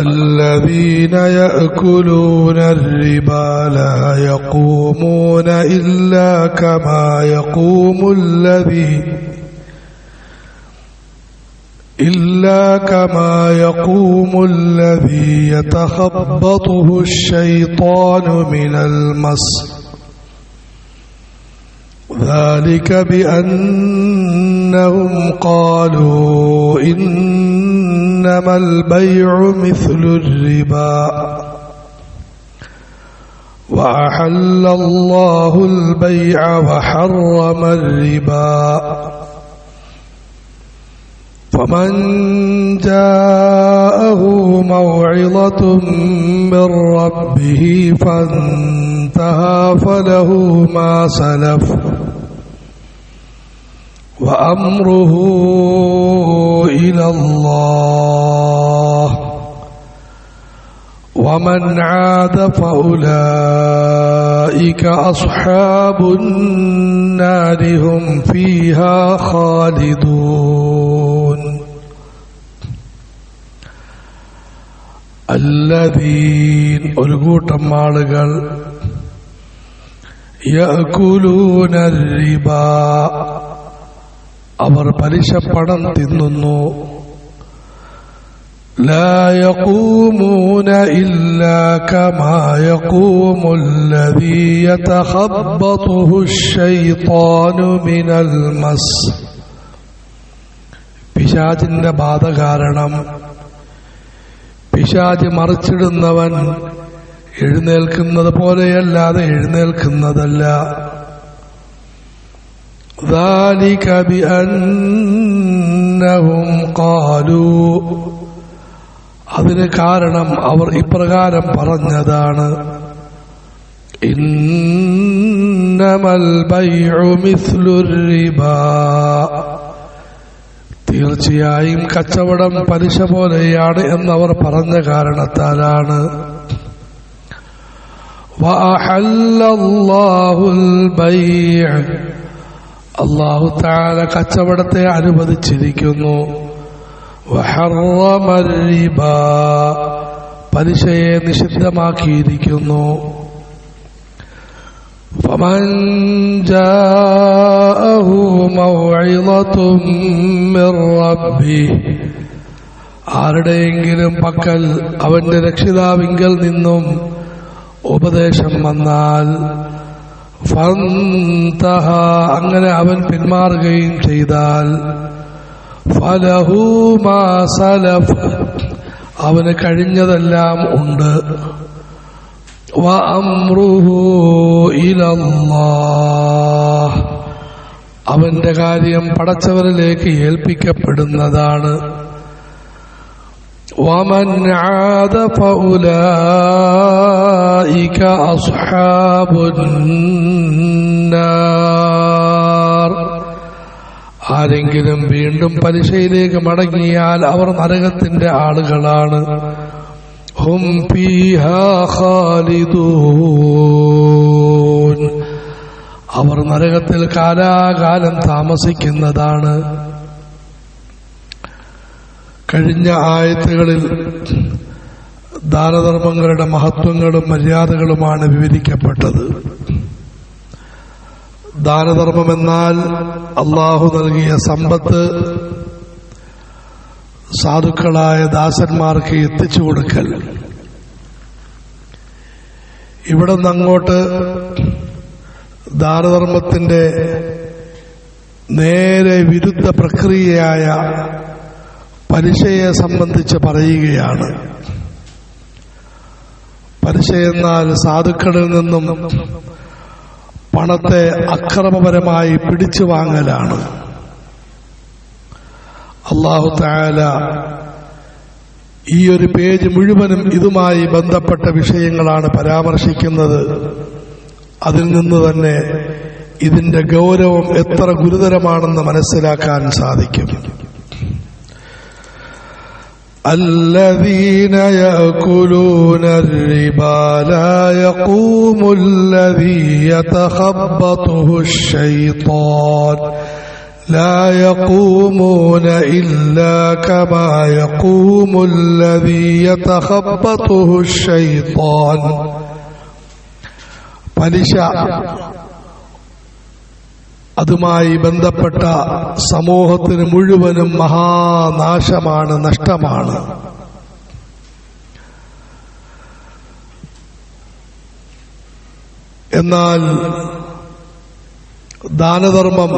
الذين يأكلون الربا لا يقومون إلا كما يقوم الذي إلا كما يقوم الذي يتخبطه الشيطان من المس ذلك بأنهم قالوا إنما البيع مثل الربا. وأحل الله البيع وحرم الربا. فمن جاءه موعظة من ربه فانتهى فله ما سلف. وأمره إلى الله. ومن عاد فأولئك أصحاب النار هم فيها خالدون. الذين ألقوا آلقل يأكلون الربا അവർ പലിശപ്പണം തിന്നുന്നു لا يقومون إلا كما يقوم الذي يتخبطه الشيطان من المس പിശാചിന്റെ ബാധ കാരണം പിശാച് മറിച്ചിടുന്നവൻ എഴുന്നേൽക്കുന്നത് പോലെയല്ലാതെ എഴുന്നേൽക്കുന്നതല്ല ذلك بأنهم قالوا അതിന് കാരണം അവർ ഇപ്രകാരം പറഞ്ഞതാണ് ഇന്നമൽ ബൈഉ മിസ്ലുർ റിബാ തീർച്ചയായും കച്ചവടം പലിശ പോലെയാണ് എന്നവർ പറഞ്ഞ കാരണത്താലാണ് وأحل الله البيع അള്ളാഹു താല കച്ചവടത്തെ അനുവദിച്ചിരിക്കുന്നു وحرم الربا പലിശയെ നിഷിദ്ധമാക്കിയിരിക്കുന്നു فمن جاءه موعظة من ربه ആരുടെയെങ്കിലും പക്കൽ അവന്റെ രക്ഷിതാവിങ്കൽ നിന്നും ഉപദേശം വന്നാൽ ഫന്തഹ അങ്ങനെ അവൻ പിന്മാറുകയും ചെയ്താൽ ഫലഹു മാ സലഫ് അവന് കഴിഞ്ഞതെല്ലാം ഉണ്ട്. അവന്റെ കാര്യം പടച്ചവരിലേക്ക് ഏൽപ്പിക്കപ്പെടുന്നതാണ്. ومن عاد فأولئك أصحاب النار ആരെങ്കിലും വീണ്ടും പലിശയിലേക്ക് മടങ്ങിയാൽ അവർ നരകത്തിന്റെ ആളുകളാണ് ഹും ഫീഹാ ഖാലിദൂൻ അവർ നരകത്തിൽ കാലാകാലം താമസിക്കുന്നതാണ് കഴിഞ്ഞ ആയത്തുകളിൽ ദാനധർമ്മങ്ങളുടെ മഹത്വങ്ങളും മര്യാദകളുമാണ് വിവരിക്കപ്പെട്ടത്. ദാനധർമ്മമെന്നാൽ അള്ളാഹു നൽകിയ സമ്പത്ത് സാധുക്കളായ ദാസന്മാർക്ക് എത്തിച്ചു കൊടുക്കൽ. ഇവിടെ നിന്ന് അങ്ങോട്ട് ദാനധർമ്മത്തിന്റെ നേരെ വിരുദ്ധ പ്രക്രിയയായ പലിശയെ സംബന്ധിച്ച് പറയുകയാണ്. പലിശ എന്നാൽ സാധുക്കളിൽ നിന്നും പണത്തെ അക്രമപരമായി പിടിച്ചു വാങ്ങലാണ്. അള്ളാഹു താല ഈ ഒരു പേജ് മുഴുവനും ഇതുമായി ബന്ധപ്പെട്ട വിഷയങ്ങളാണ് പരാമർശിക്കുന്നത്. അതിൽ നിന്ന് തന്നെ ഇതിന്റെ ഗൗരവം എത്ര ഗുരുതരമാണെന്ന് മനസ്സിലാക്കാൻ സാധിക്കും. الذين يأكلون الربا لا يقوم الذي يتخبطه الشيطان لا يقومون إلا كما يقوم الذي يتخبطه الشيطان പലിശ അതുമായി ബന്ധപ്പെട്ട സമൂഹത്തിന് മുഴുവനും മഹാനാശമാണ് നഷ്ടമാണ്. എന്നാൽ ദാനധർമ്മം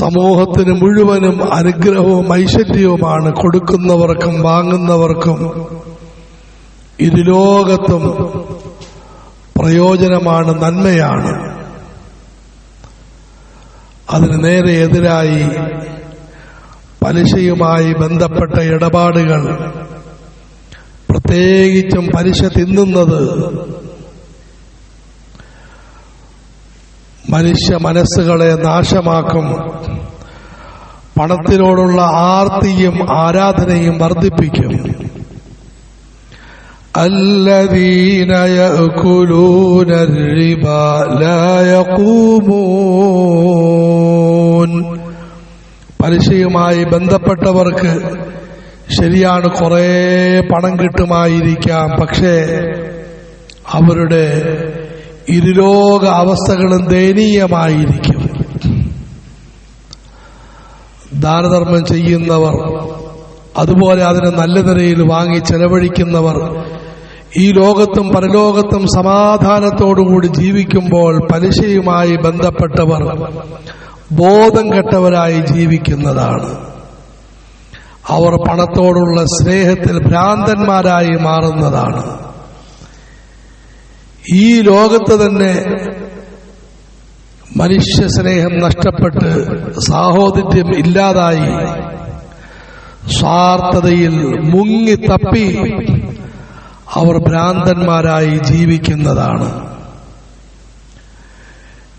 സമൂഹത്തിന് മുഴുവനും അനുഗ്രഹവും ഐശ്വര്യവുമാണ്. കൊടുക്കുന്നവർക്കും വാങ്ങുന്നവർക്കും ഇരുലോകത്തും പ്രയോജനമാണ് നന്മയാണ്. അതിന് നേരെ എതിരായി പലിശയുമായി ബന്ധപ്പെട്ട ഇടപാടുകൾ. പ്രത്യേകിച്ചും പലിശ തിന്നുന്നത്. മനുഷ്യ മനസ്സുകളെ നാശമാക്കും. പണത്തിനോടുള്ള ആർത്തിയും ആരാധനയും വർദ്ധിപ്പിക്കും. الذين يأكلون الربا لا يقومون പലിശയുമായി ബന്ധപ്പെട്ടവർക്ക് ശരിയാണ് കുറേ പണം കിട്ടുമായിരിക്കാം പക്ഷേ അവരുടെ ഇരുലോക അവസ്ഥകളും ദയനീയമായിരിക്കും ദാനധർമ്മം ചെയ്യുന്നവർ അതുപോലെ അതിനെ നല്ല നിലയിൽ വാങ്ങി ചെലവഴിക്കുന്നവർ ഈ ലോകത്തും പരലോകത്തും സമാധാനത്തോടുകൂടി ജീവിക്കുമ്പോൾ പലിശയുമായി ബന്ധപ്പെട്ടവർ ബോധം കെട്ടവരായി ജീവിക്കുന്നതാണ്. അവർ പണത്തോടുള്ള സ്നേഹത്തിൽ ഭ്രാന്തന്മാരായി മാറുന്നതാണ്. ഈ ലോകത്ത് തന്നെ മനുഷ്യ സ്നേഹം നഷ്ടപ്പെട്ട് സാഹോദര്യം ഇല്ലാതായി സ്വാർത്ഥതയിൽ മുങ്ങി തപ്പി അവർ ഭ്രാന്തന്മാരായി ജീവിക്കുന്നതാണ്.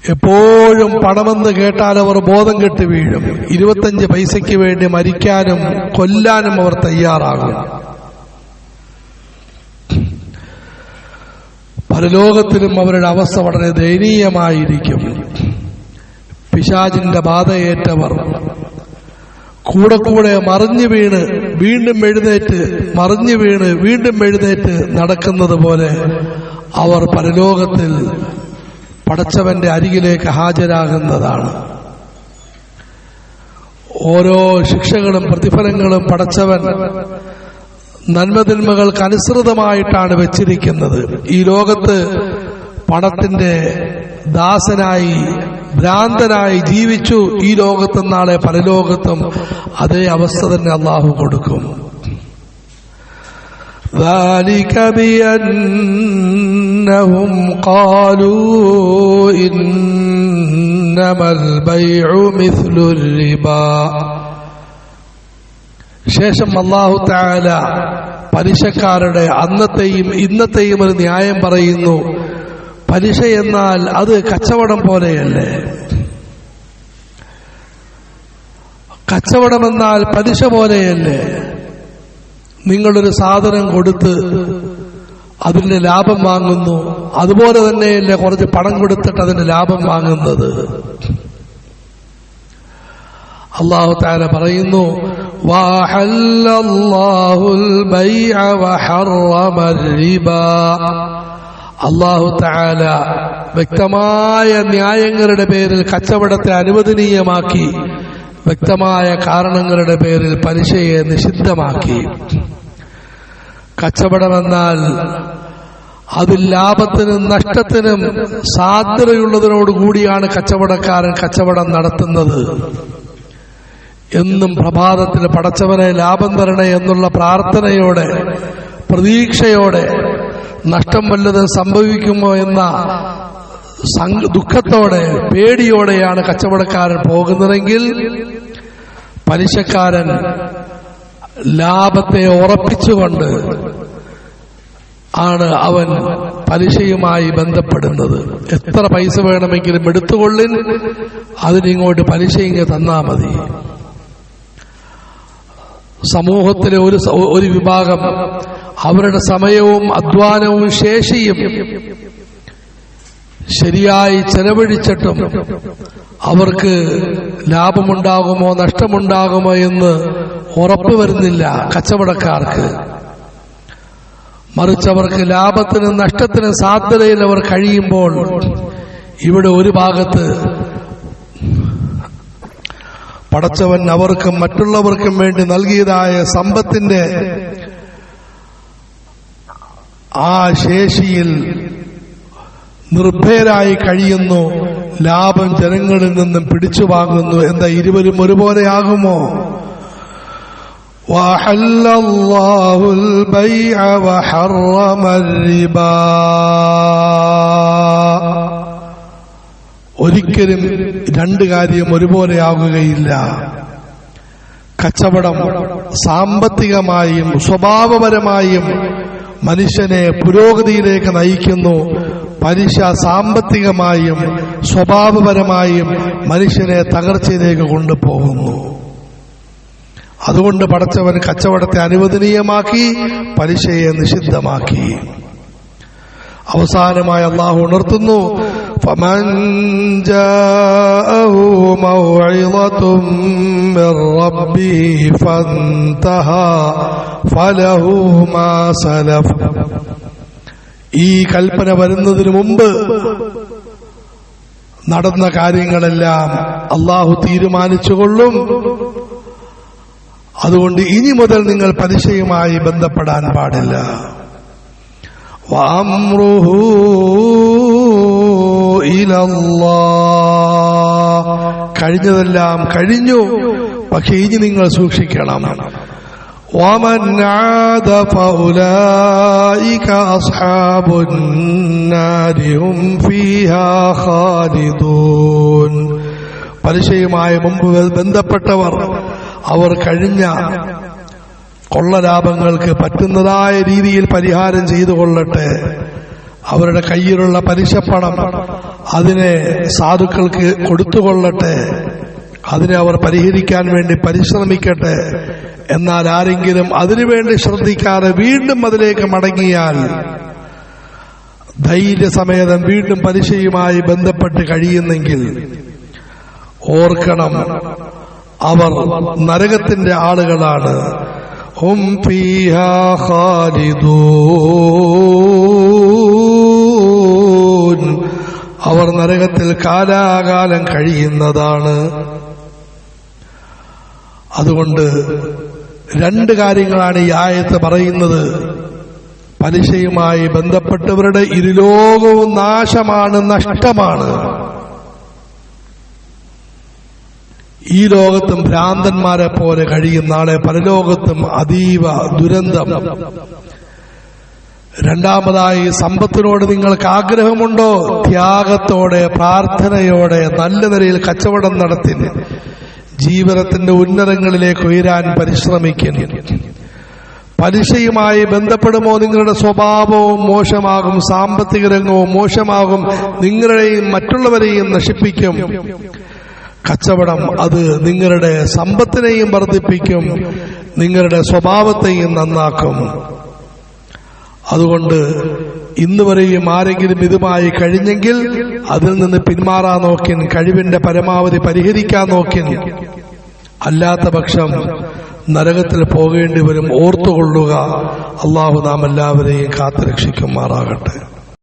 എപ്പോഴും പണമെന്ന് കേട്ടാൽ അവർ ബോധം കെട്ട് വീഴും. ഇരുപത്തഞ്ച് പൈസയ്ക്ക് വേണ്ടി മരിക്കാനും കൊല്ലാനും അവർ തയ്യാറാകും. പരലോകത്തിലും അവരുടെ അവസ്ഥ വളരെ ദയനീയമായിരിക്കും. പിശാചിന്റെ ബാധയേറ്റവർ കൂടെ കൂടെ മറിഞ്ഞു വീണ് വീണ്ടും എഴുന്നേറ്റ് മറിഞ്ഞു വീണ് വീണ്ടും എഴുന്നേറ്റ് നടക്കുന്നത് പോലെ അവർ പരലോകത്തിൽ പടച്ചവന്റെ അരികിലേക്ക് ഹാജരാകുന്നതാണ്. ഓരോ ശിക്ഷകളും പ്രതിഫലങ്ങളും പടച്ചവൻ നന്മതിന്മകൾക്ക് അനുസൃതമായിട്ടാണ് വെച്ചിരിക്കുന്നത്. ഈ ലോകത്ത് പണത്തിന്റെ ദാസനായി ഭ്രാന്തനായി ജീവിച്ചു ഈ ലോകത്തും നാളെ പരലോകത്തും അതേ അവസ്ഥ തന്നെ അള്ളാഹു കൊടുക്കും ذلك بأنهم قالوا إنما البيع مثل الربا ശേഷം അള്ളാഹു താല പലിശക്കാരുടെ അന്നത്തെയും ഇന്നത്തെയും ഒരു ന്യായം പറയുന്നു പലിശ എന്നാൽ അത് കച്ചവടം പോലെയല്ലേ? കച്ചവടമെന്നാൽ പലിശ പോലെയല്ലേ? നിങ്ങളൊരു സാധനം കൊടുത്ത് അതിന്റെ ലാഭം വാങ്ങുന്നു. അതുപോലെ തന്നെയല്ലേ കുറച്ച് പണം കൊടുത്തിട്ട് അതിന്റെ ലാഭം വാങ്ങുന്നത്. അള്ളാഹു താര പറയുന്നു വാഹല്ലാഹുൽ അള്ളാഹു താല വ്യക്തമായ ന്യായങ്ങളുടെ പേരിൽ കച്ചവടത്തെ അനുവദനീയമാക്കി വ്യക്തമായ കാരണങ്ങളുടെ പേരിൽ പലിശയെ നിഷിദ്ധമാക്കി. കച്ചവടമെന്നാൽ അതിൽ ലാഭത്തിനും നഷ്ടത്തിനും സാധ്യതയുള്ളതിനോടുകൂടിയാണ് കച്ചവടക്കാരൻ കച്ചവടം നടത്തുന്നത്. എന്നും പ്രഭാതത്തിൽ പടച്ചവനെ ലാഭം തരണേ എന്നുള്ള പ്രാർത്ഥനയോടെ പ്രതീക്ഷയോടെ നഷ്ടം വല്ലതും സംഭവിക്കുമോ എന്ന ദുഃഖത്തോടെ പേടിയോടെയാണ് കച്ചവടക്കാരൻ പോകുന്നതെങ്കിൽ പലിശക്കാരൻ ലാഭത്തെ ഉറപ്പിച്ചുകൊണ്ട് ആണ് അവൻ പലിശയുമായി ബന്ധപ്പെടുന്നത്. എത്ര പൈസ വേണമെങ്കിലും എടുത്തുകൊള്ളിൻ അതിനിങ്ങോട്ട് പലിശ ഇങ്ങ് തന്നാ മതി. സമൂഹത്തിലെ ഒരു ഒരു വിഭാഗം അവരുടെ സമയവും അധ്വാനവും ശേഷിയും ശരിയായി ചെലവഴിച്ചിട്ടും അവർക്ക് ലാഭമുണ്ടാകുമോ നഷ്ടമുണ്ടാകുമോ എന്ന് ഉറപ്പ് വരുന്നില്ല കച്ചവടക്കാർക്ക്. മറിച്ച് അവർക്ക് ലാഭത്തിനും നഷ്ടത്തിനും സാധ്യതയിൽ അവർ കഴിയുമ്പോൾ ഇവിടെ ഒരു ഭാഗത്ത് പടച്ചവൻ അവർക്കും മറ്റുള്ളവർക്കും വേണ്ടി നൽകിയതായ സമ്പത്തിന്റെ ആ ശേഷിയിൽ നിർഭയരായി കഴിയുന്നു ലാഭം ജനങ്ങളിൽ നിന്നും പിടിച്ചു വാങ്ങുന്നു എന്താ ഇരുവരും ഒരുപോലെയാകുമോ وأحل الله البيع وحرم الربا ഒരിക്കലും രണ്ട് കാര്യം ഒരുപോലെയാകുകയില്ല കച്ചവടം സാമ്പത്തികമായും സ്വഭാവപരമായും മനുഷ്യനെ പുരോഗതിയിലേക്ക് നയിക്കുന്നു. പലിശ സാമ്പത്തികമായും സ്വഭാവപരമായും മനുഷ്യനെ തകർച്ചയിലേക്ക് കൊണ്ടുപോകുന്നു. അതുകൊണ്ട് പടച്ചവൻ കച്ചവടത്തെ അനുവദനീയമാക്കി പലിശയെ നിഷിദ്ധമാക്കി. അവസാനമായി അള്ളാഹു ഉണർത്തുന്നു فمن جاءه موعظة من ربه فانتهى فله ما سلف ഈ കൽപ്പന വരുന്നതിന് മുമ്പ് നടന്ന കാര്യങ്ങളെല്ലാം അള്ളാഹു തീരുമാനിച്ചുകൊള്ളും അതുകൊണ്ട് ഇനി മുതൽ നിങ്ങൾ പലിശയുമായി ബന്ധപ്പെടാൻ പാടില്ല وأمره إلى الله കഴിഞ്ഞതെല്ലാം കഴിഞ്ഞു പക്ഷെ ഇനി നിങ്ങൾ സൂക്ഷിക്കണം ومن عاد فأولئك أصحاب النار هم فيها خالدون പലിശയുമായി മുമ്പ് ബന്ധപ്പെട്ടവർ അവർ കഴിഞ്ഞ കൊള്ളലാഭങ്ങൾക്ക് പറ്റുന്നതായ രീതിയിൽ പരിഹാരം ചെയ്തു കൊള്ളട്ടെ അവരുടെ കയ്യിലുള്ള പലിശപ്പണം അതിനെ സാധുക്കൾക്ക് കൊടുത്തുകൊള്ളട്ടെ. അതിനെ അവർ പരിഹരിക്കാൻ വേണ്ടി പരിശ്രമിക്കട്ടെ. എന്നാൽ ആരെങ്കിലും അതിനുവേണ്ടി ശ്രദ്ധിക്കാതെ വീണ്ടും അതിലേക്ക് മടങ്ങിയാൽ ധൈര്യസമേതം വീണ്ടും പലിശയുമായി ബന്ധപ്പെട്ട് കഴിയുന്നെങ്കിൽ ഓർക്കണം അവർ നരകത്തിന്റെ ആളുകളാണ്. ഹും ഫീഹാ ഖാലിദൂൻ. നരകത്തിൽ കാലാകാലം കഴിയുന്നതാണ്. അതുകൊണ്ട് രണ്ട് കാര്യങ്ങളാണ് ഈ ആയത്ത് പറയുന്നത്. പലിശയുമായി ബന്ധപ്പെട്ടവരുടെ ഇരുലോകവും നാശമാണ് നഷ്ടമാണ്. ഈ ലോകത്തും ഭ്രാന്തന്മാരെ പോലെ കഴിയുന്ന ആളെ പരലോകത്തും അതീവ ദുരന്തം. രണ്ടാമതായി സമ്പത്തിനോട് നിങ്ങൾക്ക് ആഗ്രഹമുണ്ടോ? ത്യാഗത്തോടെ പ്രാർത്ഥനയോടെ നല്ല നിലയിൽ കച്ചവടം നടത്തി ജീവിതത്തിന്റെ ഉന്നതങ്ങളിലേക്ക് ഉയരാൻ പരിശ്രമിക്കുന്നു. പലിശയുമായി ബന്ധപ്പെടുമോ? നിങ്ങളുടെ സ്വഭാവവും മോശമാകും സാമ്പത്തിക രംഗവും മോശമാകും നിങ്ങളെയും മറ്റുള്ളവരെയും നശിപ്പിക്കും. കച്ചവടം അത് നിങ്ങളുടെ സമ്പത്തിനെയും വർദ്ധിപ്പിക്കും നിങ്ങളുടെ സ്വഭാവത്തെയും നന്നാക്കും. അതുകൊണ്ട് ഇന്ന് വരെയും ആരെങ്കിലും ഇതുമായി കഴിഞ്ഞെങ്കിൽ അതിൽ നിന്ന് പിന്മാറാൻ നോക്കിൻ കഴിവിന്റെ പരമാവധി പരിഹരിക്കാൻ നോക്കിൻ. അല്ലാത്ത പക്ഷം നരകത്തിൽ പോകേണ്ടി വരും ഓർത്തുകൊള്ളുക. അള്ളാഹു നാം എല്ലാവരെയും കാത്തുരക്ഷിക്കുമാറാകട്ടെ.